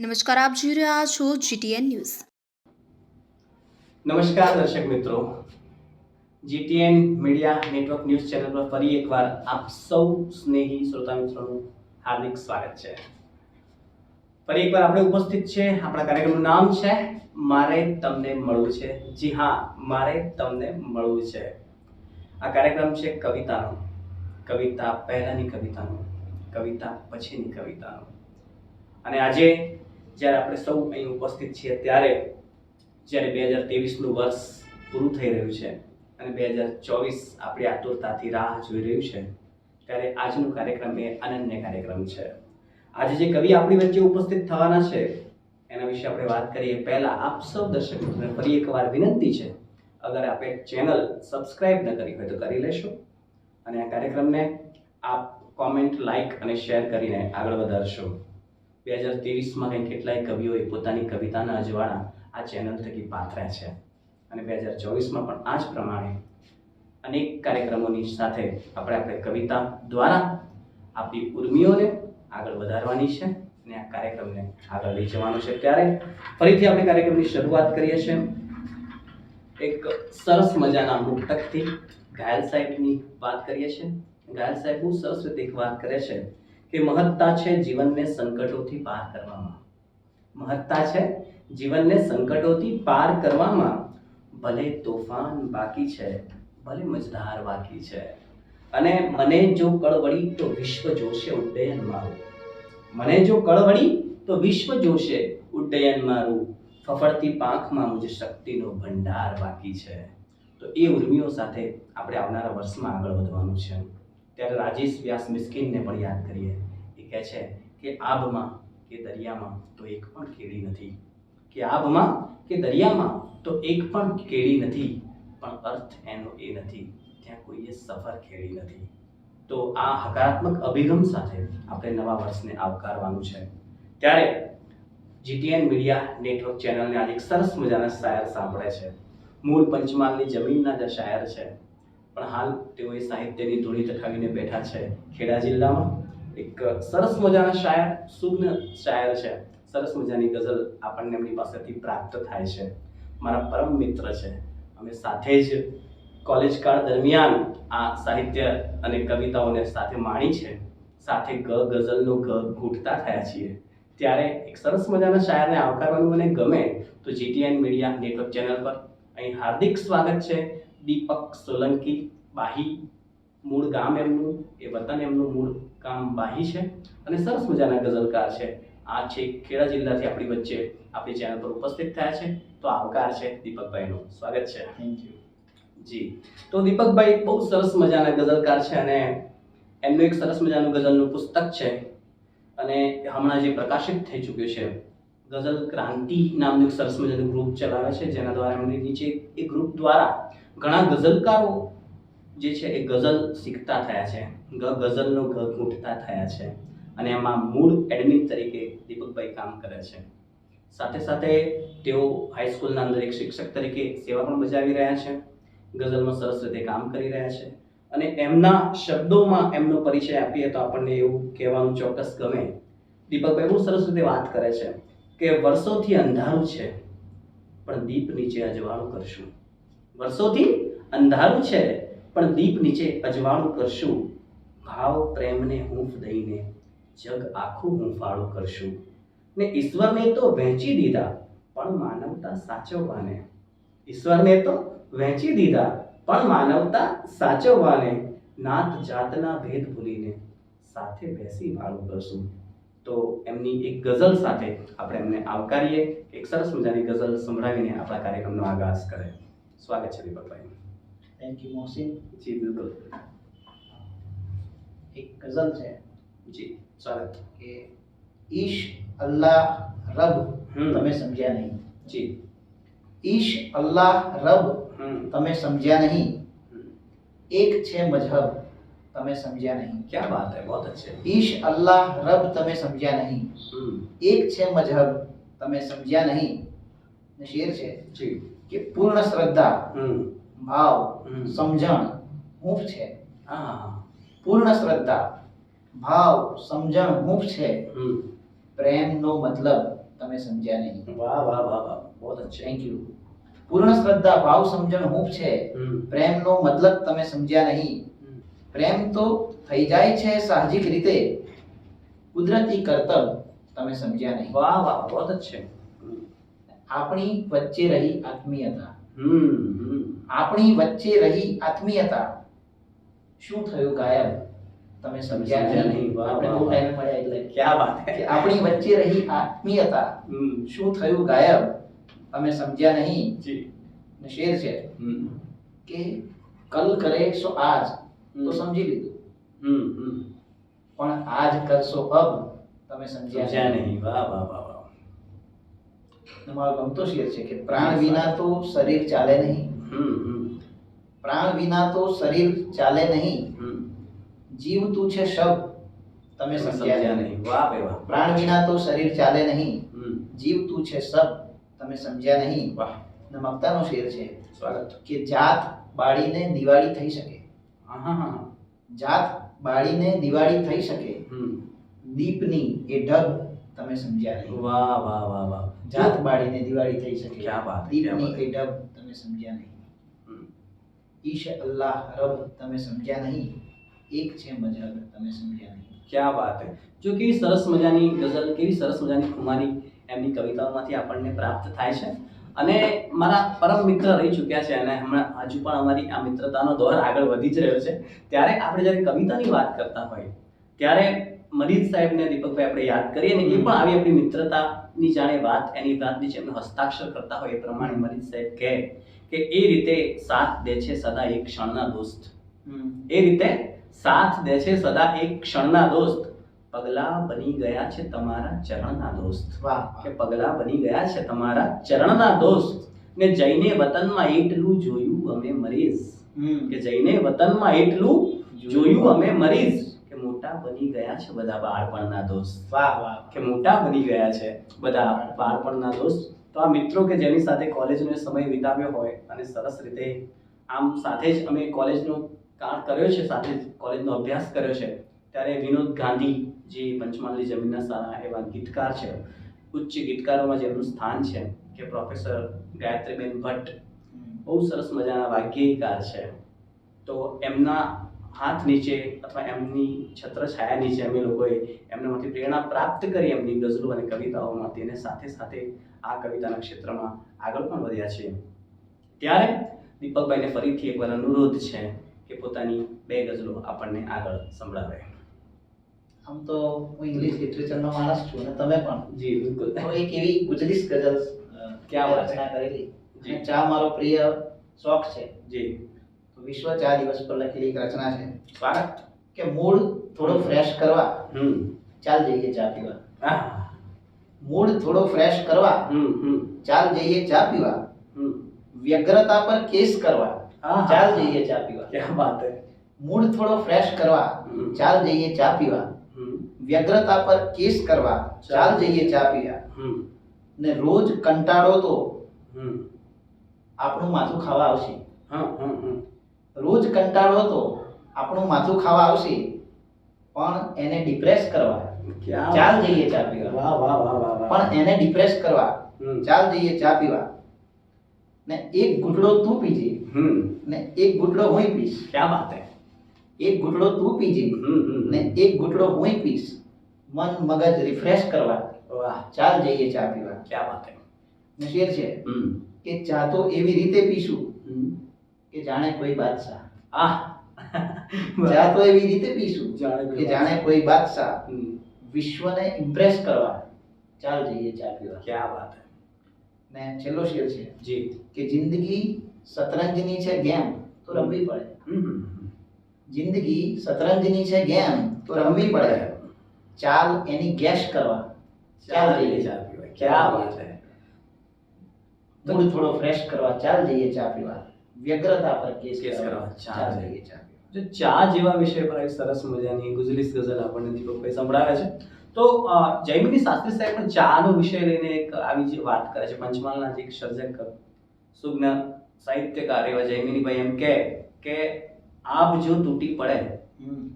નમસ્કાર, આપ જોઈ રહ્યા છો જીટીએન ન્યૂઝ નમસ્કાર દર્શક મિત્રો. GTN media network news channel પર ફરી એકવાર આપ સૌ સ્નેહી શ્રોતા મિત્રોનું હાર્દિક સ્વાગત છે. ફરી એકવાર આપણે ઉપસ્થિત છે, આપણા કાર્યક્રમનું નામ છે, મારે તમને મળવું છે. જી હા, મારે તમને મળવું છે. આ કાર્યક્રમ છે કવિતાનો. કવિતા પહેલાની કવિતાનો, કવિતા પછીની કવિતાનો. અને આજે જ્યારે આપણે સૌ અહીં ઉપસ્થિત છીએ ત્યારે જ્યારે બે હજાર ત્રેવીસનું વર્ષ પૂરું થઈ રહ્યું છે અને બે હજાર ચોવીસ આપણી આતુરતાથી રાહ જોઈ રહ્યું છે, ત્યારે આજનો કાર્યક્રમ એ અનન્ય કાર્યક્રમ છે. આજે જે કવિ આપણી વચ્ચે ઉપસ્થિત થવાના છે, એના વિશે આપણે વાત કરીએ. પહેલાં આપ સૌ દર્શક મિત્રોને ફરી એકવાર વિનંતી છે, અગર આપણે ચેનલ સબસ્ક્રાઇબ ન કરી હોય તો કરી લેશો. અને આ કાર્યક્રમને આપ કોમેન્ટ લાઈક અને શેર કરીને આગળ વધારશો. બે હજાર ત્રેવીસમાં કેટલાય કવિઓએ પોતાની કવિતાના અજવાળા આ ચેનલ થકી પાથર્યા છે. અને બે હજાર ચોવીસમાં પણ આ જ પ્રમાણે અનેક કાર્યક્રમોની સાથે આપણે આપણે કવિતા દ્વારા આપણી ઉર્મિઓને આગળ વધારવાની છે અને આ કાર્યક્રમને આગળ લઈ જવાનો છે. ત્યારે ફરીથી આપણે કાર્યક્રમની શરૂઆત કરીએ છીએ. એક સરસ મજાના મુક્તકથી ઘાયલ સાહેબની વાત કરીએ છીએ. ઘાયલ સાહેબ બહુ સરસ રીતે એક વાત કરે છે. કે મહત્તા છે જીવનને સંકટોથી પાર કરવામાં. મહત્તા છે જીવનને સંકટોથી પાર કરવામાં. ભલે તોફાન બાકી છે, ભલે મજધાર બાકી છે. અને મને જો કળવળી તો વિશ્વ જોશે ઉડ્ડયન મારું. મને જો કળવળી તો વિશ્વ જોશે ઉડ્ડયન મારું. ફફડતી પાંખમાં મુझे શક્તિનો ભંડાર બાકી છે. તો એ ઉર્મિઓ સાથે આપણે આવનારા વર્ષમાં આગળ વધવાનું છે. ત્યારે રાજેશ વ્યાસ મિસ્કિનને પણ યાદ કરીએ. એ કહે છે કે આબમાં કે દરિયામાં તો એક પણ કેડી નથી. કે આબમાં કે દરિયામાં તો એક પણ કેડી નથી. પણ અર્થ એનો એ નથી. ત્યાં કોઈએ સફર ખેડી નથી. તો આ હકારાત્મક અભિગમ સાથે આપણે નવા વર્ષને આવકારવાનું છે. ત્યારે જીટીએન મીડિયા નેટવર્ક ચેનલને આજે એક સરસ મજાના શાયર સાંભળે છે. મૂળ પંચમહાલની જમીનના જે શાયર છે પણ હાલ તેઓ એ સાહિત્યની ધૂળી ચખાવીને બેઠા છે. ખેડા જિલ્લામાં એક સરસ મજાના શાયર સુગ્ન શાયર છે. સરસ મજાની ગઝલ આપણને એમની પાસેથી પ્રાપ્ત થાય છે. મારા પરમ મિત્ર છે. અમે સાથે જ કોલેજ કાળ દરમિયાન આ સાહિત્ય અને કવિતાઓને સાથે માણી છે. સાથે ગ ગઝલનો ગ ઘૂંટતા થયા છીએ. ત્યારે એક સરસ મજાના શાયરને આવકારવાનું મને ગમે તો જીટીએન મીડિયા નેટવર્ક ચેનલ પર અહીં હાર્દિક સ્વાગત છે. દીપક સોલંકી બાહી મૂળ ગામ એમનું એ વતન એમનું મૂળ ગામ બાહી છે. અને સરસ મજાના ગઝલકાર છે. આ છે ખેડા જિલ્લાથી આપણી વચ્ચે આપણી ચેનલ પર ઉપસ્થિત થયા છે. તો આવકાર છે દીપકભાઈનો. સ્વાગત છે. Thank you ji. તો દીપકભાઈ બહુ સરસ મજાના ગઝલકાર છે અને એમનું એક સરસ મજાનું ગઝલનું પુસ્તક છે. અને હમણાં જે પ્રકાશિત થઈ ચૂક્યું છે ગઝલ ક્રાંતિ નામનું એક સરસ મજાનું ગ્રુપ ચલાવે છે. જેના દ્વારા એમની નીચે એ ગ્રુપ દ્વારા ઘણા ગઝલકારો જે છે એ ગઝલ શીખતા થયા છે ગઝલનો ગ ઘૂંટતા થયા છે અને એમાં મૂળ એડમિન તરીકે દીપકભાઈ કામ કરે છે. સાથે સાથે તેઓ હાઈસ્કૂલના અંદર એક શિક્ષક તરીકે સેવા પણ બજાવી રહ્યા છે, ગઝલમાં સરસ રીતે કામ કરી રહ્યા છે અને એમના શબ્દોમાં એમનો પરિચય આપીએ તો આપણને એવું કહેવાનું ચોક્કસ ગમે. દીપકભાઈ બહુ સરસ રીતે વાત કરે છે કે વર્ષોથી અંધારું છે, પણ દીપ નીચે અજવાળું કરશું. વર્ષોથી અંધારું છે, પણ દીપ નીચે અજવાળું કરશું. ભાવ પ્રેમને હૂંફ દઈને જગ આખું હૂંફાળું કરશું. ને ઈશ્વરને તો વહેંચી દીધા, પણ માનવતા સાચવવાને. ઈશ્વરને તો વહેંચી દીધા, પણ માનવતા સાચવવાને. નાત જાતના ભેદ ભૂલીને સાથે બેસી વાળું કરશું. તો એમની એક ગઝલ સાથે આપણે એમને આવકારીએ. એક સરસ મજાની ગઝલ સંભળાવીને આપણા કાર્યક્રમનો આગાઝ કરે. સ્વાગત છે દીપકભાઈ થેન્ક યુ મોહસિન જી બિલકુલ એક ગઝલ છે જી સ્વાગત કે ઈશ અલ્લાહ રબ હમ. તમે સમજ્યા નહીં જી ઈશ અલ્લાહ રબ હમ તમે સમજ્યા નહીં હમ. એક છે મજહબ તમે સમજ્યા નહીં क्या बात है बहुत अच्छे ઈશ અલ્લાહ રબ તમે સમજ્યા નહીં હમ એક છે મજહબ તમે સમજ્યા નહીં ને શેર છે જી કે પૂર્ણ શ્રદ્ધા ભાવ સમજણ હૂંફ છે. પૂર્ણ શ્રદ્ધા ભાવ સમજણ હૂંફ છે. પ્રેમનો મતલબ તમે સમજ્યા નહીં. વાહ વાહ વાહ વાહ. બહુ અચ્છા. થેન્ક યુ પૂર્ણ શ્રદ્ધા ભાવ સમજણ હૂંફ છે. પ્રેમનો મતલબ તમે સમજ્યા નહીં. પ્રેમ તો થઈ જાય છે સાહજિક રીતે. કુદરતી કરતબ તમે સમજ્યા નહીં. વાહ વાહ બહુ અચ્છે. આપણી વચ્ચે રહી આત્મીયતા. આપણી વચ્ચે રહી આત્મીયતા. શું થયું ગાયબ? તમે સમજ્યા નહીં. આપણે બહુ ટાઈમ મળ્યા એટલે ક્યાં વાત કે આપણી વચ્ચે રહી આત્મીયતા. શું થયું ગાયબ? તમે સમજ્યા નહીં? જી. શેર છે. કે કલ કરે સો આજ. તો સમજી લીધું. પણ આજ કરશો અબ. તમે સમજ્યા નહીં. વાહ વાહ વાહ. મારો ગમતો શેર છે કે પ્રાણ વિના તો શરીર ચાલે નહીં. પ્રાણ વિના તો શરીર ચાલે નહીં. જીવ તું છે શબ્દ તમે સમજ્યા નહીં. વાહ બે વાહ. પ્રાણ વિના તો શરીર ચાલે નહીં. જીવ તું છે શબ્દ તમે સમજ્યા નહીં. વાહ. ને મમતાનો શેર છે સ્વાગત. કે જાત બાળીને દિવાળી થઈ શકે. જાત બાળીને દિવાળી થઈ શકે. હમ. દીપની એ ઢબ તમે સમજ્યા નહીં. વાહ વાહ વાહ વાહ. જાત બાળીને દિવાળી થઈ શકે. ક્યાં વાત દીપની કઈ ડબ તમે સમજ્યા નહીં. ઈશ અલ્લાહ રબ તમે સમજ્યા નહીં. એક છે મજહબ તમે સમજ્યા નહીં. ક્યાં વાત હે? જો કેવી સરસ મજાની ગઝલ કેવી સરસ મજાની ખુમારી એમની કવિતાઓમાંથી આપણને પ્રાપ્ત થાય છે. અને મારા પરમ મિત્ર રહી ચૂક્યા છે અને હમણાં હજુ પણ અમારી આ મિત્રતાનો દોર આગળ વધી જ રહ્યો છે. ત્યારે આપણે જ્યારે કવિતાની વાત કરતા હોય ત્યારે મરીદ સાહેબને દીપકભાઈ આપણે યાદ કરીએ ને એ પણ આવી આપણી મિત્રતાની જાણે વાત એની વાતની જે એમને હસ્તાક્ષર કરતા હોય એ પ્રમાણે મરીદ સાહેબ કહે કે એ રીતે સાથ દે છે સદા એક ક્ષણના દોસ્ત. એ રીતે સાથ દે છે સદા એક ક્ષણના દોસ્ત. પગલા બની ગયા છે તમારા ચરણના દોસ્ત. વાહ. કે પગલા બની ગયા છે તમારા ચરણના દોસ્ત. ને જઈને વતનમાં એટલું જોયું અમે મરીઝ. કે જઈને વતનમાં એટલું જોયું અમે મરીઝ. મોટા બની ગયા છે બધા બાળપણના દોસ્ત. વાહ વાહ. કે મોટા બની ગયા છે બધા બાળપણના દોસ્ત. તો આ મિત્રો કે જેની સાથે કોલેજનો સમય વિતાવ્યો હોય અને સરસ રીતે આમ સાથે જ અમે કોલેજનો કાળ કર્યો છે, સાથે જ કોલેજનો અભ્યાસ કર્યો છે, ત્યારે વિનોદ ગાંધી જે પંચમહાલની જમીનના સારા એવા ગીતકાર છે, ઉચ્ચ ગીતકારોમાં જેમનું સ્થાન છે, કે પ્રોફેસર ગાયત્રીબેન ભટ્ટ. બહુ સરસ મજાના વાગ્યકાર છે. તો એમના હાથ નીચે અથવા એમની છત્રછાયા નીચે અમે લોકોએ એમનામાંથી પ્રેરણા પ્રાપ્ત કરી એમની ગઝલો અને કવિતાઓમાંથી અને સાથે સાથે આ કવિતાના ક્ષેત્રમાં આગળ પણ વધ્યા છે. ત્યારે દીપકભાઈને ફરીથી એકવાર અનુરોધ છે કે પોતાની બે ગઝલો આપણને આગળ સંભળાવે. આમ તો હું ઇંગ્લિશ લિટરેચરનો માણસ છું અને તમે પણ. જી બિલકુલ. તો એક એવી ગુજરીશ ગઝલ ક્યાં રચના કરેલી. જે. ચા મારો પ્રિય શોખ છે. જી. વિશ્વ ચા દિવસ પર લખેલી એક રચના છે. સ્વાગત કે મૂડ થોડો ફ્રેશ કરવા. હમ. ચાલ જઈએ ચા પીવા. મૂળ મૂડ થોડો ફ્રેશ કરવા. ચાલ જઈએ ચા પીવા. વ્યગ્રતા પર કેસ કરવા. ચાલ જઈએ ચા પીવા. ક્યાં વાત હે. મૂડ થોડો ફ્રેશ કરવા. ચાલ જઈએ ચા પીવા. હમ. વ્યગ્રતા પર કેસ કરવા. ચાલ. જઈએ ચા પીવા. ને રોજ કંટાળો તો આપણું માથું ખાવા આવશે. હા હા હા. રોજ કંટાળો તો આપણું માથું ખાવા આવશે પણ એને ડિપ્રેસ કરવા. ચાલ જઈએ ચા પીવા. વાહ વાહ વાહ વાહ વાહ. પણ એને ડિપ્રેસ કરવા. ચાલ જઈએ ચા પીવા. ને એક ઘૂંટડો તું પીજે ને એક ઘૂંટડો હું પીશ. ક્યાં વાત હે? એક ઘૂંટડો તું પીજે ને એક ઘૂંટડો હું પીશ. મન મગજ રિફ્રેશ કરવા. વાહ. ચાલ જઈએ ચા પીવા. ક્યાં વાત હે? ને શેર છે કે ચા તો એવી રીતે પીશું કે જાણે કોઈ બાદશાહ. આહ. ચા તો એવી રીતે પીશું જાણે કે જાણે કોઈ બાદશાહ વિશ્વને ઇમ્પ્રેસ કરવા ચાલ જઈએ ચા પીવા. ક્યાં વાત ને છેલ્લો શેર છે જી. કે જિંદગી શતરંજની છે ગેમ તો રમવી પડે. જિંદગી શતરંજની છે ગેમ તો રમવી પડે. ચાલ એની ગેસ કરવા. ચાલ જઈએ. ચા પીવા. ક્યાં બાત હે? મૂડ થોડો ફ્રેશ કરવા. ચાલ જઈએ ચા પીવા. વ્યગ્રતા પર કેસ કરવા. ચા જઈએ. ચા જો ચા જેવા વિષય પર એક સરસ મજાની ગુજલીસ ગઝલ આપણને દીપકભાઈ સંભળાવે છે. તો જયમિની શાસ્ત્રી સાહેબ પણ ચાનો વિષય લઈને એક આવી જે વાત કરે છે. પંચમહાલના જે સર્જક સુજ્ઞ સાહિત્યકાર એવા જયમિનીભાઈ એમ કહે કે આપ જો તૂટી પડે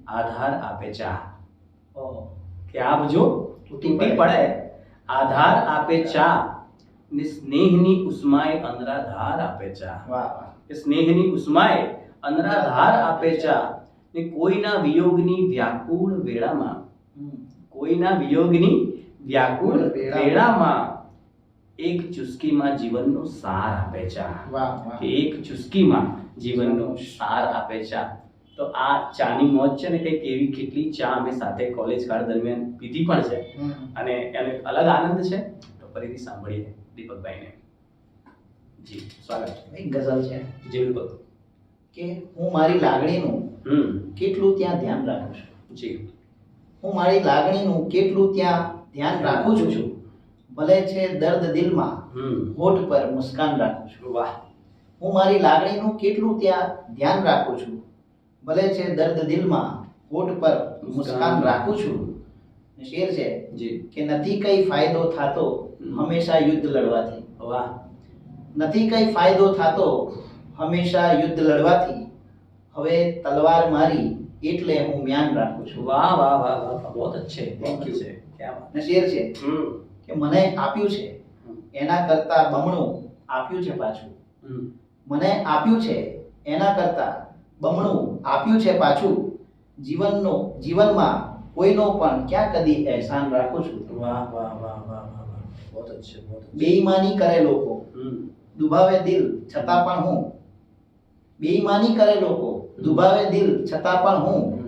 આધાર આપે ચા. કે આપ જો તૂટી. પડે. આધાર આપે ચા. ને સ્નેહની ઉષ્માએ અંદરાધાર આપે ચા. વાહ વાહ. કે સ્નેહની ઉષ્માએ અનરાધાર આપે ચા ને કોઈના વિયોગની વ્યાકુળ વેળામાં કોઈના વિયોગની વ્યાકુળ વેળામાં. એક ચુસ્કીમાં જીવનનો સાર આપે કે એક ચુસ્કીમાં જીવનનો સાર આપે ચા તો આ ચાની મોજ છે ને કંઈક એવી કેટલી ચા અમે સાથે કોલેજ કાળ દરમિયાન પીધી પણ છે. અને એનો અલગ આનંદ છે? તો ફરીથી સાંભળીએ દીપકભાઈને. જી સ્વાગત એક ગઝલ છે. જી બિલકુલ કે હું મારી લાગણીનું હમ. કેટલું ત્યાં ધ્યાન રાખું છું? જી. હું મારી લાગણીનું કેટલું ત્યાં ધ્યાન રાખું છું? ભલે છે દર્દ દિલમાં હોઠ પર મુસ્કાન રાખું છું. વાહ. હું મારી લાગણીનું કેટલું ત્યાં ધ્યાન રાખું છું? ભલે છે દર્દ દિલમાં હોઠ પર મુસ્કાન રાખું છું. શેર છે જી. કે નથી કઈ ફાયદો થતો હંમેશા યુદ્ધ લડવાથી. વાહ. નથી કંઈ ફાયદો થતો હંમેશા યુદ્ધ લડવાથી. હવે તલવાર મારી એટલે હું જ્ઞાન રાખું છું. વાહ વાહ વાહ વાહ બહુ અચ્છે થેન્ક યુ ને શેર છે. કે મને આપ્યું છે. એના કરતા બમણું આપ્યું છે પાછું. મને આપ્યું છે એના કરતા બમણું આપ્યું છે પાછું. જીવનનો જીવનમાં કોઈનો પણ ક્યાં કદી અહેસાન રાખું છું. વાહ વાહ વાહ વાહ વાહ બહુ અચ્છે બહુ બેઈમાની કરે લોકો. દુભાવે દિલ છતાં પણ હું. બેઈમાની કરે લોકો દુભાવે દિલ છતાં પણ હું.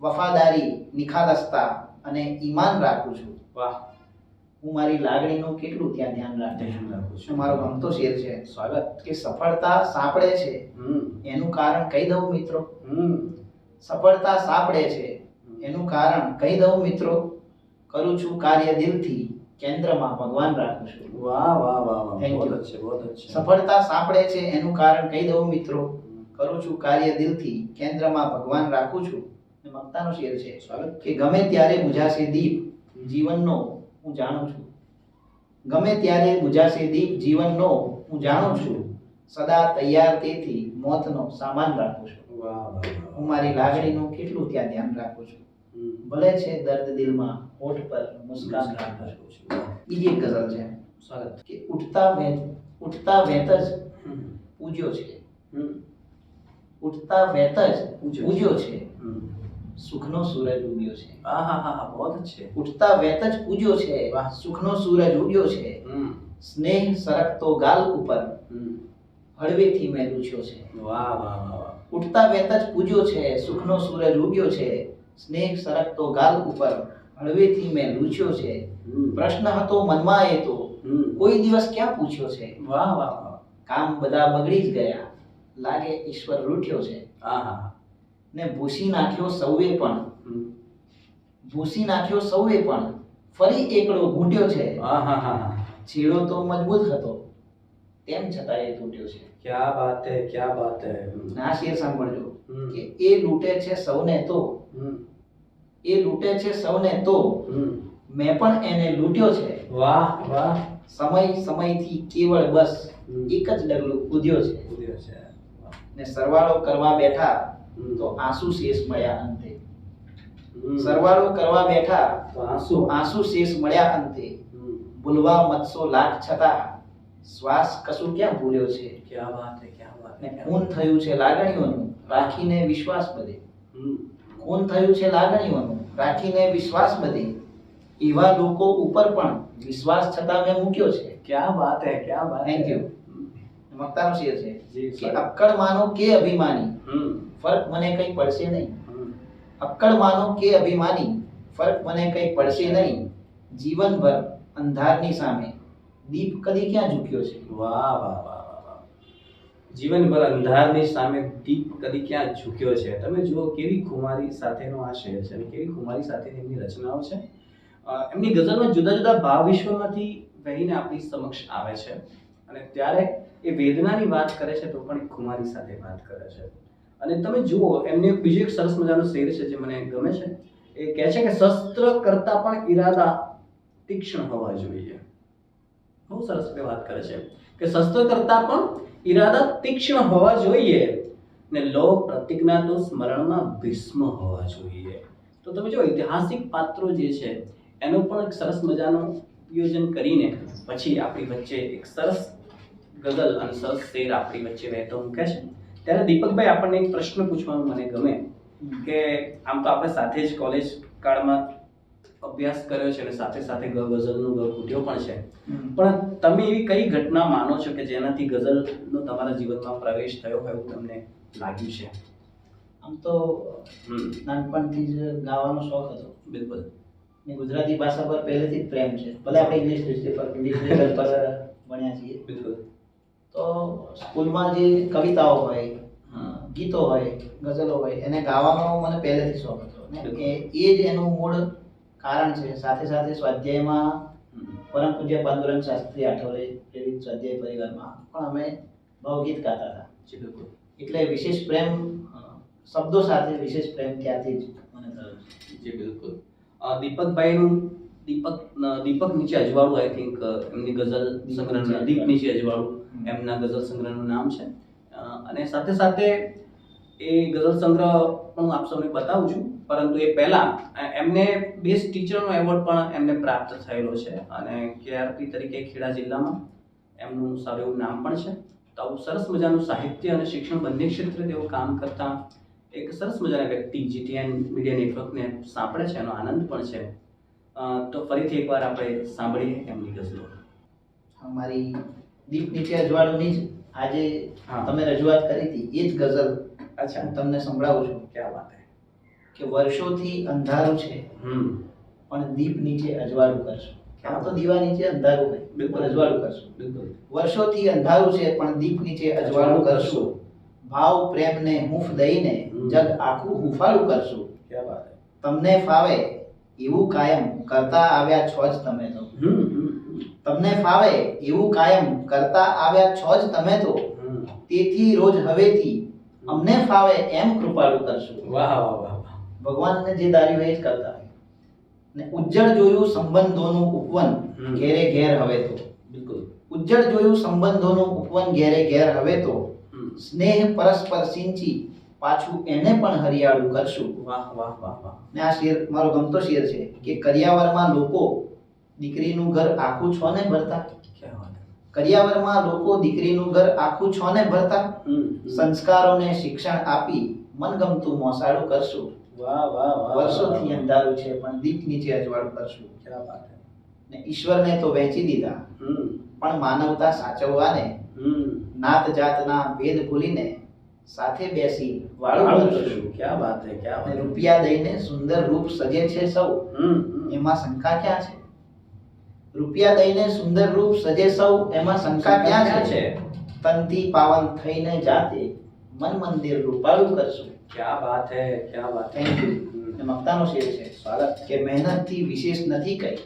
વફાદારી નિખાલસતા અને ઈમાન રાખું છું. વાહ. હું મારી લાગણીનું કેટલું ત્યાં ધ્યાન રાખું રાખું છું. મારો ગમતો શેર છે? સ્વાગત. કે સફળતા સાંપડે છે. એનું કારણ કહી દઉં મિત્રો? સફળતા સાંપડે છે. એનું કારણ કહી દઉં મિત્રો? કરું છું કાર્ય દિલથી. કેન્દ્રમાં ભગવાન રાખું છું. વાહ વાહ વાહ વાહ. થેન્ક યુ છે બહુત અચ્છા સફળતા સાંપડે છે એનું કારણ કહી દઉં મિત્રો. કરું છું કાર્ય દિલથી કેન્દ્રમાં ભગવાન રાખું છું. એ મમતાનો શેર છે. કે ગમે ત્યારે બુજાશે દીપ જીવનનો હું જાણું છું. ગમે ત્યારે બુજાશે દીપ જીવનનો હું જાણું છું. સદા તૈયાર તેથી મોતનો સામાન રાખું છું. હું મારી લાગણીનું કેટલું ત્યાં ધ્યાન રાખું છું. ભલે છે દર્દ દિલમાં હોઠ પર મુસ્કાન રાખો એ એક ગઝલ છે સ્વાગત કે ઉઠતા વેત ઉઠતા વેત જ પૂજ્યો છે ઉઠતા વેત જ પૂજ્યો છે સુખનો સૂરજ ઉગ્યો છે હા હા હા બહુ અચ્છે ઉઠતા વેત જ પૂજ્યો છે સુખનો સૂરજ ઉગ્યો છે સ્નેહ સરકતો ગાલ ઉપર હળવેથી મેં લૂછ્યો છે વાહ વાહ વાહ ઉઠતા વેત જ પૂજ્યો છે સુખનો સૂરજ ઉગ્યો છે સ્નેહ સરકતો ગાલ ઉપર હળવેથી મેં લૂછ્યો છે. પ્રશ્ન હતો મનમાં એ તો કોઈ દિવસ ક્યાં પૂછ્યો છે? વાહ વાહ કામ બધા બગડી જ ગયા. લાગે ઈશ્વર રૂઠ્યો છે. આહા. ને ભૂસી નાખ્યો સૌએ પણ. ભૂસી નાખ્યો સૌએ પણ. ફરી એકડો ઘૂંટ્યો છે. આહા છેડો તો મજબૂત હતો. તેમ છતાં એ તૂટ્યો છે. ક્યા વાત હે ક્યા વાત હે? ના શેર સાંભળજો. કે એ લૂટે છે સૌને તો. એ લૂંટે છે સૌને તો મેં પણ એને લૂંટ્યો છે. વાહ વાહ. સમય સમયથી કેવળ બસ એક જ ડગલું કૂદ્યો છે. કૂદ્યો છે. ને સરવાળો કરવા બેઠા તો આંસુ શેષ મળ્યા અંતે. સરવાળો કરવા બેઠા તો આંસુ. આંસુ શેષ મળ્યા અંતે. ભૂલવા મતસો લાખ છતાં શ્વાસ કશું ક્યાં ભૂલ્યો છે? ક્યાં વાત હે ક્યાં વાત ને ખૂન થયું છે લાગણીઓનું. રાખીને વિશ્વાસ બધે. ખૂન થયું છે લાગણીઓનું. રાખીને વિશ્વાસ બધી એવા લોકો ઉપર પણ વિશ્વાસ છતાં મેં મૂક્યો છે. ક્યાં વાત હે ક્યાં વાત થેન્ક યુ મક્તાનો શેર છે. કે અક્કડ માનો કે અભિમાની? ફરક મને કંઈ પડશે નહીં. અક્કડ માનો કે અભિમાની? ફરક મને કંઈ પડશે નહીં. જીવનભર અંધારની સામે. દીપ કદી ક્યાં ઝૂક્યો છે? વાહ વાહ વાહ. જીવનભર અંધારની સામે દીપ કદી ક્યાં ઝૂક્યો છે? તમે જુઓ કેવી ખુમારી સાથેનો આ શેર છે અને કેવી ખુમારી સાથેની એમની રચનાઓ છે. એમની ગઝલમાં જુદા જુદા ભાવ વિશ્વમાંથી વહીને આપણી સમક્ષ આવે છે અને ત્યારે એ વેદનાની વાત કરે છે તો પણ કુમારી સાથે વાત કરે છે. અને તમે જુઓ, એમને બીજો એક સરસ મજાનો શેર છે જે મને ગમે છે. એ કહે છે કે શસ્ત્ર કરતા પણ ઈરાદા તીક્ષ્ણ હોવા જોઈએ. બહુ સરસ રીતે વાત કરે છે કે શસ્ત્ર કરતા પણ ઈરાદા તીક્ષ્ણ હોવા જોઈએ ને લો પ્રતિજ્ઞા તો સ્મરણમાં ભીષ્મ હોવા જોઈએ. તો તમે જો ઐતિહાસિક પાત્રો જે છે, એનો પણ એક સરસ મજાનું ઉપયોજન કરીને પછી આપણી વચ્ચે એક સરસ ગઝલ અને સરસ શેર આપણી વચ્ચે વહેતો મૂકે છે. ત્યારે દીપકભાઈ આપણને એક પ્રશ્ન પૂછવાનું મને ગમે કે આમ તો આપણે સાથે જ કોલેજ કાળમાં અભ્યાસ કર્યો છે અને સાથે સાથે ગઝલનો ગ ઘૂંટ્યો પણ છે. પણ તમે એવી કઈ ઘટના માનો છો કે જેનાથી ગઝલનો તમારા જીવનમાં પ્રવેશ થયો હોય એવું તમને લાગ્યું છે? આમ તો નાનપણથી જ ગાવાનો શોખ હતો. બિલકુલ. ને ગુજરાતી ભાષા પર પહેલેથી જ પ્રેમ છે. ભલે આપણે ઇંગ્લિશ લિટરેચર પર ઇંગ્લિશ લિટરેચર પર ભણ્યા છીએ. બિલકુલ. તો સ્કૂલમાં જે કવિતાઓ હોય ગીતો હોય ગઝલો હોય એને ગાવાનો મને પહેલેથી શોખ હતો. ને એ એ જ એનું મૂળ કારણ છે. સાથે સાથે સ્વાધ્યાયમાં પરમ પૂજ્ય પાંડુરંગ શાસ્ત્રી આઠવલે પ્રેરિત સ્વાધ્યાય પરિવારમાં પણ અમે ભાવગીત ગાતા હતા. એટલે વિશેષ પ્રેમ શબ્દો સાથે વિશેષ પ્રેમ ત્યાંથી જ મને થયો જી બિલકુલ. દીપકભાઈનું દીપક દીપક નીચે અજવાળું આઈ થિંક એમની ગઝલ સંગ્રહનું દીપ નીચે અજવાળું. એમના ગઝલ સંગ્રહનું નામ છે. અને સાથે સાથે એ ગઝલ સંગ્રહ પણ હું આપ સૌને બતાવું છું. પરંતુ એ પહેલાં એમને બેસ્ટ ટીચરનો એવોર્ડ પણ એમને પ્રાપ્ત થયેલો છે. અને કેઆરપી તરીકે ખેડા જિલ્લામાં એમનું સારું એવું નામ પણ છે. તો આવું સરસ મજાનું સાહિત્ય અને શિક્ષણ બંને ક્ષેત્રે તેઓ કામ કરતા એક સરસ મજાના વ્યક્તિ જીટીએન મીડિયા નેટવર્કને સાંભળે છે એનો આનંદ પણ છે. તો ફરીથી એકવાર આપણે સાંભળીએ એમની ગઝલો. અમારી દીપ નીચે અજવાળુની જ આજે. તમે રજૂઆત કરી હતી એ જ ગઝલ અચ્છા હું તમને સંભળાવું છું ક્યાં વાત. કે વર્ષોથી અંધારું છે પણ દીપ નીચે અજવાળું કરશું. આ તો દીવા નીચે અંધારું હોય બિલકુલ. અજવાળું કરશું. બિલકુલ. વર્ષોથી અંધારું છે પણ દીપ નીચે અજવાળું કરશું. ભાવ પ્રેમને હૂંફ દઈને જગ આખું હુંફાળું કરશું. તમને ફાવે એવું કાયમ કરતા આવ્યા છો જ તમે તો. તમને ફાવે એવું કાયમ કરતા આવ્યા છો જ તમે તો. તેથી રોજ હવેથી અમને ફાવે એમ કૃપાલુ કરશું. વાહ વાહ વાહ ભગવાનને જે દાર્યું એ જ કરતા. ને ઉજ્જળ જોયું સંબંધોનું ઉપવન ઘેરે ઘેર હવે તો. બિલકુલ. ઉજ્જળ જોયું સંબંધોનું ઉપવન ઘેરે ઘેર હવે તો. સ્નેહ પરસ્પર સિંચી પાછું એને પણ હરિયાળું કરશું. વાહ વાહ વાહ વાહ. ને આ શેર મારો ગમતો શેર છે કે કરિયાવરમાં લોકો દીકરીનું ઘર આખું છો ને ભરતા. કરિયાવરમાં લોકો દીકરીનું ઘર આખું છો ને ભરતા. સંસ્કારોને શિક્ષણ આપી મનગમતું મોસાળું કરશું. વર્ષોથી અંધારું છે પણ દીપ નીચે અજવાળું કરશું. ને ઈશ્વરને તો વહેંચી દીધા. પણ માનવતા સાચવવાને નાત જાતના ભેદ ભૂલીને સાથે બેસી વાળું કરશું. ક્યાં વાત છે ક્યાં રૂપિયા દઈને સુંદર રૂપ સજે છે સૌ. એમાં શંકા ક્યાં છે? રૂપિયા દઈને સુંદર રૂપ સજે સૌ એમાં શંકા ક્યાં છે? તનથી પાવન થઈને જાતે મન મંદિર રૂપાળું કરશું. ક્યાં વાત હે ક્યા બાત હે? મમતાનો શેર છે. સ્વાગત. કે મહેનતથી વિશેષ નથી કઈ.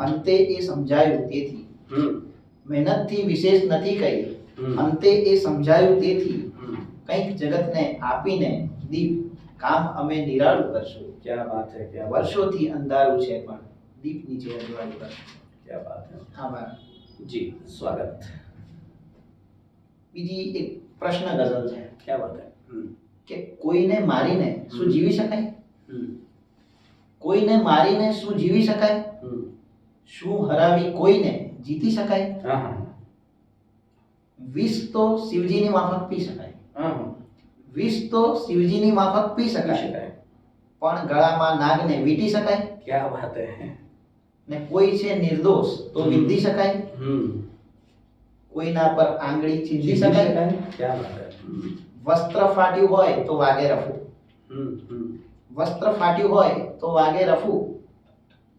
અંતે એ સમજાયું તેથી. મહેનતથી વિશેષ નથી કઈ. અંતે એ સમજાયું તેથી. કંઈક જગતને આપીને દીપ કામ અમે નિરાળું કરશું. ક્યાં વાત હે ક્યાં વર્ષોથી અંધારું છે પણ દીપ જે અંધારું કરશું. क्या बात है આભાર जी स्वागत બીજી એક પ્રશ્ન ગઝલ છે क्या बात है हम्म, કે કોઈને મારીને શું જીવી શકાય हम्म, કોઈને મારીને શું જીવી શકાય हम्म. શું હરાવી કોઈને જીતી શકાય हाँ हाँ વિષ તો શિવજીની માફક પી શકાય हाँ हाँ વિષ તો શિવજીની માફક પી पूछ શકાય रहा है। પણ ગળામાં નાગને વીંટી શકાય क्या बात है ને કોઈ છે નિર્દોષ તો વિધિ શકાય? કોઈના પર આંગળી ચીંધી શકાય? વસ્ત્ર ફાટ્યું હોય તો વાગે રફું. વસ્ત્ર ફાટ્યું હોય તો વાગે રફું.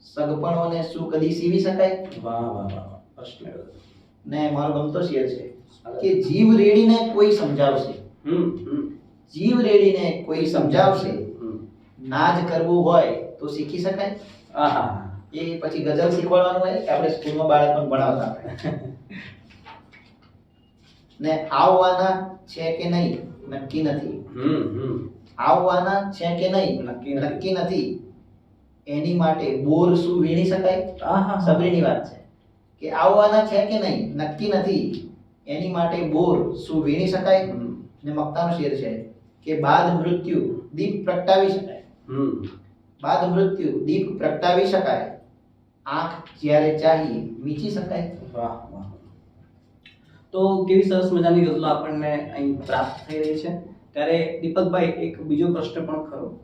સગપણોને શું કદી સીવી શકાય? વાહ વાહ ને મારો ગમતો શેર છે કે જીવ રેડીને કોઈ સમજાવશે. જીવ રેડીને કોઈ સમજાવશે. નાજ કરવું હોય તો શીખી શકાય? આહા. એ પછી ગઝલ શીખવાડવાનું હોય કે આપણે સ્કૂલમાં બાળકોને ભણાવતા ને આવવાના છે કે નહીં નક્કી નથી. આવવાના છે કે નહીં નક્કી નથી. નક્કી નથી. એની માટે બોર શું વીણી શકાય? આહા. સબરીની વાત છે. કે આવવાના છે કે નહીં નક્કી નથી. એની માટે બોર શું વીણી શકાય? ને મક્તાનો શેર છે. કે બાદ મૃત્યુ દીપ પ્રગટાવી શકાય. હમ. બાદ મૃત્યુ દીપ પ્રગટાવી શકાય. આંખ જ્યારે ચાહીએ વીચી શકાય? વાહ વાહ. તો કેવી સરસ મજાની ગઝલો આપણને અહીં પ્રાપ્ત થઈ રહી છે. ત્યારે દીપકભાઈ એક બીજો પ્રશ્ન પણ ખરો.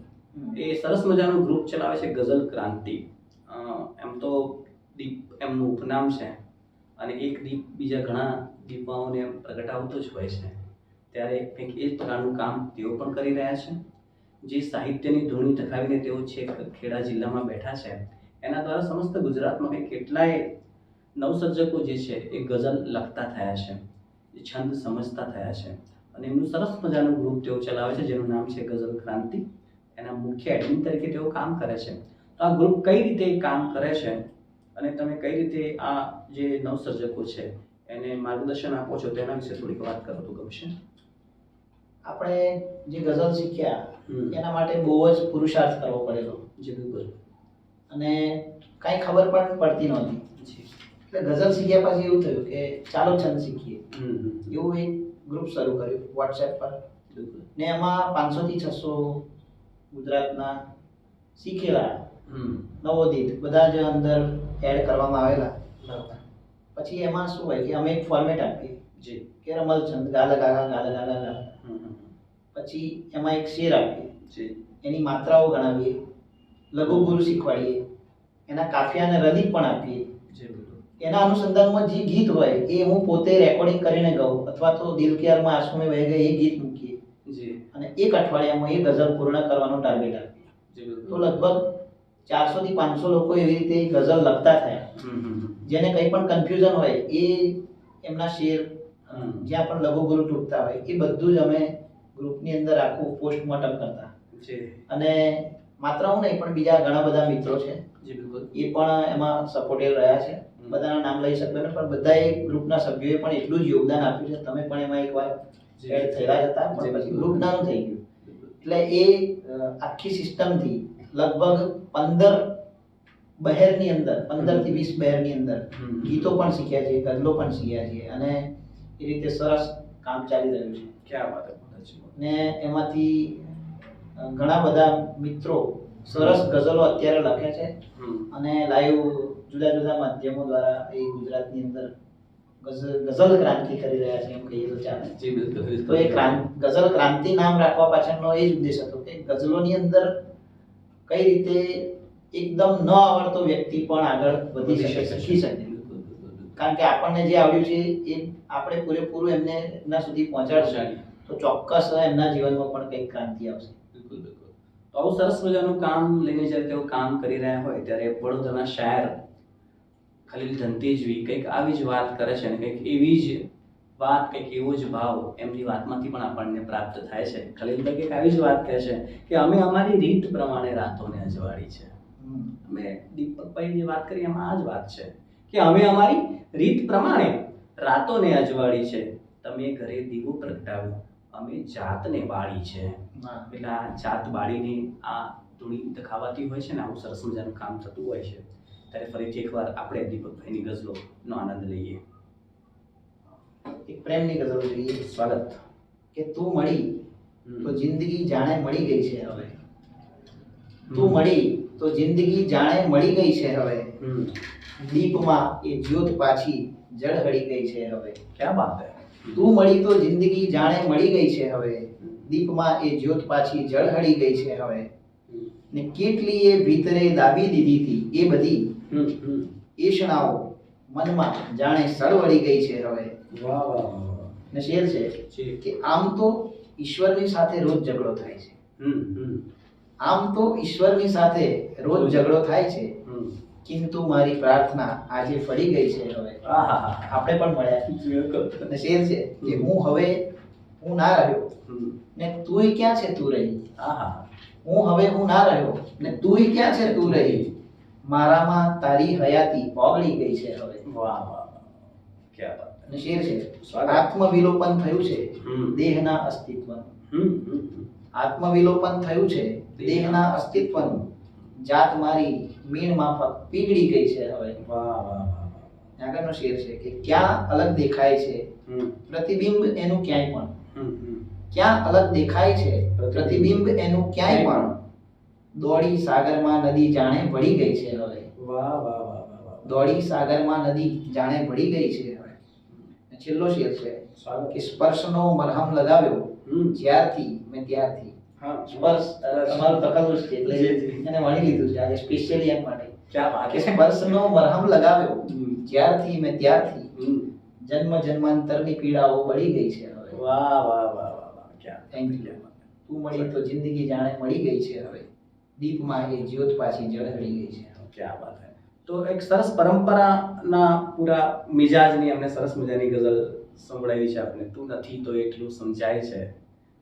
એ સરસ મજાનું ગ્રુપ ચલાવે છે ગઝલ ક્રાંતિ. એમ તો દીપ એમનું ઉપનામ છે અને એક દીપ બીજા ઘણા દીપાઓને પ્રગટાવતો જ હોય છે. ત્યારે કંઈક એ જ પ્રકારનું કામ તેઓ પણ કરી રહ્યા છે. જે સાહિત્યની ધૂણી ટકાવીને તેઓ છેક ખેડા જિલ્લામાં બેઠા છે. એના દ્વારા સમસ્ત ગુજરાતમાં કેટલાય નવસર્જકો જે છે એ ગઝલ લખતા થયા છે એ છંદ સમજતા થયા છે અને એમનું સરસ મજાનું ગ્રુપ તેઓ ચલાવે છે જેનું નામ છે ગઝલ ક્રાંતિ. એના મુખ્ય એડમિન તરીકે તેઓ કામ કરે છે. તો આ ગ્રુપ કઈ રીતે કામ કરે છે અને તમે કઈ રીતે આ જે નવસર્જકો છે એને માર્ગદર્શન આપો છો તેના વિશે થોડીક વાત કરો તો ગમશે. આપણે જે ગઝલ શીખ્યા એના માટે બહુ જ પુરુષાર્થ કરવો પડેલો. જી બિલકુલ. અને કાંઈ ખબર પણ પડતી નહોતી. એટલે ગઝલ શીખ્યા પછી એવું થયું કે ચાલો છંદ શીખીએ. એવું એક ગ્રુપ શરૂ કર્યું વોટ્સએપ પર. ને એમાં પાંચસોથી છસો ગુજરાતના શીખેલા નવોદિત બધા જ અંદર એડ કરવામાં આવેલા. બરાબર. પછી એમાં શું હોય કે અમે એક ફોર્મેટ આપીએ. જે. કે ગાલા ગાગા ગાલા ગાલા ગાલા હમ હમ. પછી એમાં એક શેર આપીએ. જે. એની માત્રાઓ ગણાવીએ. લઘુ ગુરુ શીખવાડીએ એના કાફિયાને અને પણ આપીએ. એના અનુસંધાનમાં જે ગીત હોય એ હું પોતે રેકોર્ડિંગ કરીને ગાઉં અથવા તો દિલ કે યારમાં આંસુ વહી ગઈ એ ગીત મૂકીએ. અને એક અઠવાડિયામાં એ ગઝલ પૂર્ણ કરવાનો ટાર્ગેટ આપીએ. તો લગભગ ચારસો થી પાંચસો લોકો એવી રીતે ગઝલ લખતા થયા. જેને કંઈ પણ કન્ફ્યુઝન હોય એ એમના શેર જ્યાં પણ લઘુ ગુરુ તૂટતા હોય એ બધું જ અમે ગ્રુપની અંદર આખું પોસ્ટમોર્ટમ કરતા. અને માત્ર હું નહીં પણ બીજા ઘણા બધા મિત્રો છે. જી બિલકુલ. એ પણ એમાં સપોર્ટેડ રહ્યા છે. બધાના નામ લઈ શકતો નથી પણ બધાએ ગ્રુપના સભ્યોએ પણ એટલું જ યોગદાન આપ્યું છે. તમે પણ એમાં એકવાર. એડ થયેલા હતા પણ પછી. ગ્રુપ નાનું થઈ ગયું. એટલે એ આખી સિસ્ટમથી લગભગ પંદર બહેરની અંદર પંદરથી વીસ બહેરની અંદર ગીતો પણ શીખ્યા છે ગઝલો પણ શીખ્યા છે અને એ રીતે સરસ કામ ચાલી રહ્યું છે. ક્યાં વાત. ને એમાંથી ઘણા બધા મિત્રો સરસ ગઝલો અત્યારે લખે છે. અને લાઈવ જુદા જુદા માધ્યમો દ્વારા એ ગુજરાતની અંદર ગઝલ ક્રાંતિ કરી રહ્યા છે એમ કહીએ તો ચાલે. તો એ ગઝલ ક્રાંતિ નામ રાખવા પાછળનો એ જ ઉદ્દેશ હતો કે ગઝલોની અંદર કઈ રીતે એકદમ ન આવડતો વ્યક્તિ પણ આગળ વધી શકે શીખી શકે. કારણ કે આપણને જે આવડ્યું છે એ આપણે પૂરેપૂરું એમને એમના સુધી પહોંચાડશે તો ચોક્કસ એમના જીવનમાં પણ કંઈક ક્રાંતિ આવશે. તો આવું સરસ મજાનું કામ લઈને જ્યારે તેઓ કામ કરી રહ્યા હોય ત્યારે વડોદરાના શાયર ખલીલ ધનતેજવી કંઈક આવી જ વાત કરે છે અને કંઈક એવી જ વાત કંઈક એવો જ ભાવ એમની વાતમાંથી પણ આપણને પ્રાપ્ત થાય છે. ખલીલભાઈ કંઈક આવી જ વાત કહે છે કે અમે અમારી રીત પ્રમાણે રાતોને અજવાળી છે. અમે દીપકભાઈ જે વાત કરી એમાં આ જ વાત છે કે અમે અમારી રીત પ્રમાણે રાતોને અજવાળી છે. તમે ઘરે દીવો પ્રગટાવ્યો અમે જાતને બાળી છે. એટલે આ જાત બાળીને આ ધૂણી દખાવાતી હોય છે ને આવું સરસ મજાનું કામ થતું હોય છે. ત્યારે ફરીથી એકવાર આપણે દીપકભાઈની ગઝલોનો આનંદ લઈએ. એક પ્રેમની ગઝલ જોઈએ. સ્વાગત. કે તું મળી તો જિંદગી જાણે મળી ગઈ છે હવે. તું મળી તો જિંદગી જાણે મળી ગઈ છે હવે. દીપમાં એ જ્યોત પાછી જળ હળી ગઈ છે હવે. ક્યાં વાત હે? તું મળી તો જિંદગી જાણે મળી ગઈ છે હવે દીપમાં એ જ્યોત પાછી જળહળી ગઈ છે હવે ને કેટલી એ ભીતરે દાબી દીધી હતી એ બધી. એષણાઓ મનમાં જાણે સળવળી ગઈ છે હવે વાહ વાહ. ને શેર છે કે આમ તો ઈશ્વરની સાથે રોજ ઝઘડો થાય છે. આમ તો ઈશ્વરની સાથે રોજ ઝઘડો થાય છે. કિંતુ મારી પ્રાર્થના આજે ફળી ગઈ છે હવે. આપણે પણ મળ્યા. અને શેર છે કે હું હવે હું ના રહ્યો. ને તુંય ક્યાં છે તું રહી. હું હવે હું ના રહ્યો. ને તુંય ક્યાં છે તું રહી? મારામાં તારી હયાતી ઓગળી ગઈ છે હવે. વાહ વાહ. ક્યાં અને શેર છે. આત્મવિલોપન થયું છે દેહના અસ્તિત્વનું. આત્મવિલોપન થયું છે દેહના અસ્તિત્વનું. જાત મારી મીણ માફક પીગળી ગઈ છે હવે. વાહ વાહ વાહ વાહ. આગળનો શેર છે કે ક્યાં અલગ દેખાય છે? પ્રતિબિંબ એનું ક્યાંય પણ. ક્યાં અલગ દેખાય છે? પ્રતિબિંબ. એનું ક્યાંય પણ દોડી સાગરમાં નદી જાણે ભળી ગઈ છે હવે. વાહ વાહ વાહ દોડી સાગરમાં નદી જાણે ભળી ગઈ છે હવે. છેલ્લો શેર છે કે સ્પર્શનો મરહમ લગાવ્યો. જ્યારથી મેં ત્યારથી સ્પર્શ તમારું તકદુસ છે એટલે. એને વણી લીધું છે આજે સ્પેશિયલી એમ માટે. કે સ્પર્શનો મરહમ લગાવ્યો. જ્યારથી મેં ત્યારથી જન્મ જન્માંતરની પીડાઓ બળી ગઈ છે હવે. વાહ વાહ વાહ વાહ ક્યાં યુ you. તું મળી તો જિંદગી જાણે મળી ગઈ છે હવે. દીપમાં એ જ્યોત પાછી જળહળી ગઈ છે. ક્યાં વાત હે. તો એક સરસ પરંપરાના પૂરા મિજાજની અમને સરસ મજાની ગઝલ સંભળાવી છે આપણે તું નથી તો એટલું સમજાય છે.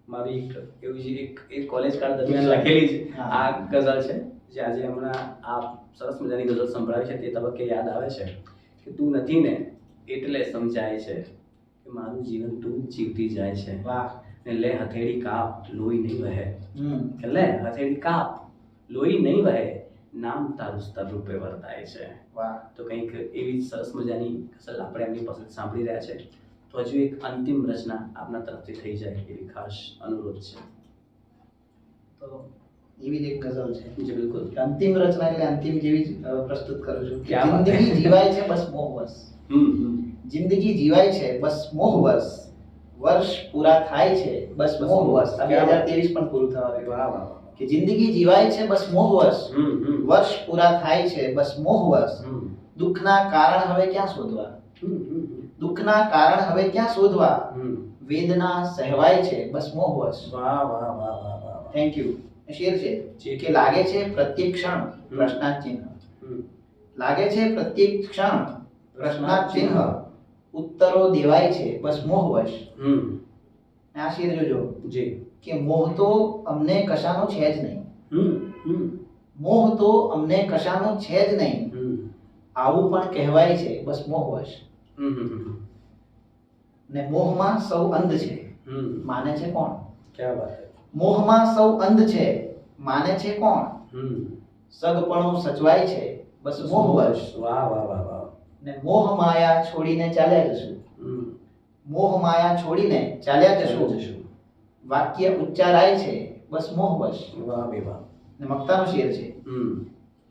મારી એક એવી જ એક એક કોલેજ કાળ દરમિયાન લખેલી છે. આ ગઝલ છે જે આજે હમણાં આ સરસ મજાની ગઝલ સંભળાવી છે. તે તબક્કે યાદ આવે છે કે તું નથી ને એટલે સમજાય છે કે મારું જીવન તું જીવતી જાય છે. વાહ. ને લે હથેળી કાપ લોહી નહીં વહે. લે હથેળી કાપ લોહી નહીં વહે નામ તારું સ્તર રૂપે વર્તાય છે. વાહ. તો કંઈક એવી સરસ મજાની ગઝલ આપણે એમની પસંદ સાંભળી રહ્યા છે. તો હજુ એક અંતિમ રચના આપના તરફથી થઈ જાય એવી ખાસ અનુરોધ છે. તો એવી જ એક ગઝલ છે. જે બિલકુલ. અંતિમ રચના એટલે અંતિમ જેવી જ પ્રસ્તુત કરું છું? જિંદગી જીવાય છે બસ મોહ હમ જિંદગી જીવાય છે બસ મોહ વર્ષ પૂરા થાય છે બસ મોહ વર્ષ બે હજાર ત્રેવીસ પણ પૂરું થવા આવ્યું કે જિંદગી જીવાય છે બસ મોહ હમ વર્ષ પૂરા થાય છે બસ મોહ વર્ષ દુઃખના કારણ હવે ક્યાં શોધવા? દુઃખના કારણ હવે ક્યાં શોધવા? વેદના સહેવાય છે બસ મોહવશ વાહ વાહ વાહ વાહ થેન્ક યુ શેર છે? જે. કે લાગે છે પ્રત્યેક ક્ષણ પ્રશ્નાર્થ ચિહ્ન લાગે છે પ્રત્યેક ક્ષણ પ્રશ્નાર્થ ચિહ્ન ઉત્તરો દેવાય છે બસ મોહવશ આ શેર જોજો. જી. કે મોહ તો અમને કશાનો છે જ નહીં. મોહ તો અમને કશાનો છે જ નહીં. આવું પણ કહેવાય છે બસ મોહવશ ને મોહમાં સૌ અંધ છે. માને છે કોણ? ક્યાં વાત મોહમાં સૌ અંધ છે. માને છે કોણ? સગપણું સચવાય છે. બસ મોહ વર્ષ વાહ વાહ વાહ વાહ. ને મોહ માયા છોડીને ચાલ્યા જશું. મોહ માયા છોડીને ચાલ્યા જશું. જશું. વાક્ય ઉચ્ચારાય છે. બસ મોહ વશ વાહ બે વાહ. ને મક્તાનો શેર છે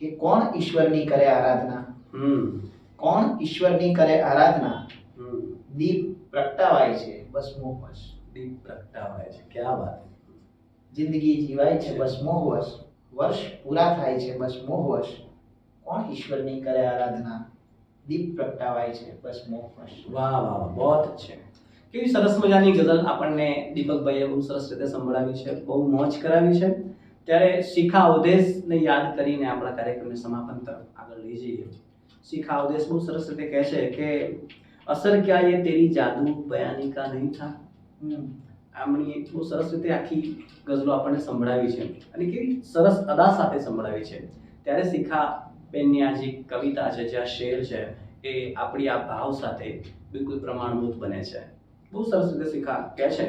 કે કોણ ઈશ્વરની કરે આરાધના? કોણ ઈશ્વરની કરે આરાધના? દીપ પ્રગટાવાય છે બસ મોહવશ દીપ પ્રગટાવાય છે. ક્યાં વાત? જિંદગી જીવાય છે બસ મોહવશ વર્ષ પૂરા થાય છે બસ મોહવશ કોણ ઈશ્વરની કરે આરાધના? દીપ પ્રગટાવાય છે બસ મોહવશ વાહ વાહ. બહુ છે. કેવી સરસ મજાની ગઝલ આપણને દીપકભાઈએ બહુ સરસ રીતે સંભળાવી છે. બહુ મોજ કરાવી છે. ત્યારે શિખા ઉદેશને યાદ કરીને આપણા કાર્યક્રમને સમાપન તરફ આગળ લઈ જઈએ. શિખા અવદેશ બહુ સરસ રીતે કહે છે કે અસર ક્યાં એ તેરી જાદુ બયાનિકા નહીં થા આમણી બહુ સરસ રીતે આખી ગઝલો આપણને સંભળાવી છે અને કેવી સરસ અદા સાથે સંભળાવી છે. ત્યારે શિખા બેનની આ જે કવિતા છે જે આ શેર છે એ આપણી આ ભાવ સાથે બિલકુલ પ્રમાણભૂત બને છે. બહુ સરસ રીતે શિખા કહે છે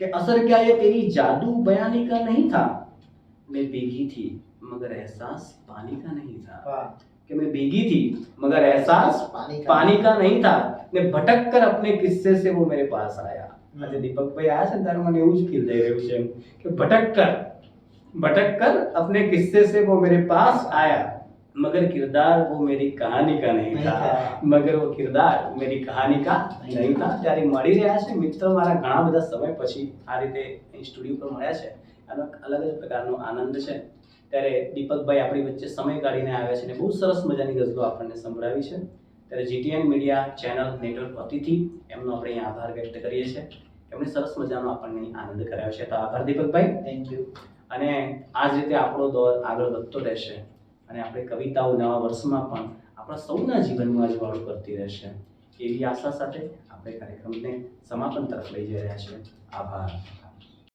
કે અસર ક્યાં એ તેરી જાદુ બયાનિકા નહીં થા મેં ભીગી થી મગર અહેસાસ પાની કા નહીં થા कि मैं भीगी थी मगर एहसास પાણી पानी का नहीं था ने भटक कर अपने किस्से से वो मेरे पास आया હમ. આજે દીપકભાઈ આયા છે ને ત્યારે મને એવું જ ફીલ થઈ રહ્યું છે કે ભટક કર भटक कर अपने किस्से से वो मेरे पास आया मगर किरदार वो मेरी कहानी का नहीं नहीं था था। मगर वो किरदार मेरी कहानी का नहीं था ત્યારે મળી રહ્યા છે મિત્ર મારા ઘણા બધા સમય પછી આ રીતે અહીં સ્ટુડિયો પર મળ્યા છે આનો એક અલગ જ પ્રકારનો આનંદ છે ત્યારે દીપકભાઈ આપણી વચ્ચે સમય કાઢીને આવ્યા છે અને બહુ સરસ મજાની ગઝલો આપણને સંભળાવી છે. ત્યારે જીટીએન મીડિયા ચેનલ નેટવર્ક અતિથિ એમનો આપણે અહીંયા આભાર વ્યક્ત કરીએ છીએ. એમણે સરસ મજાનો આપણને આનંદ કરાવ્યો છે. તો આભાર દીપકભાઈ. થેન્ક યુ અને આ જ રીતે આપણો દોર આગળ વધતો રહેશે અને આપણે કવિતાઓ નવા વર્ષમાં પણ આપણા સૌના જીવનમાં અજવાળું કરતી રહેશે. એવી આશા સાથે આપણે કાર્યક્રમને સમાપન તરફ લઈ જઈ રહ્યા છીએ. આભાર.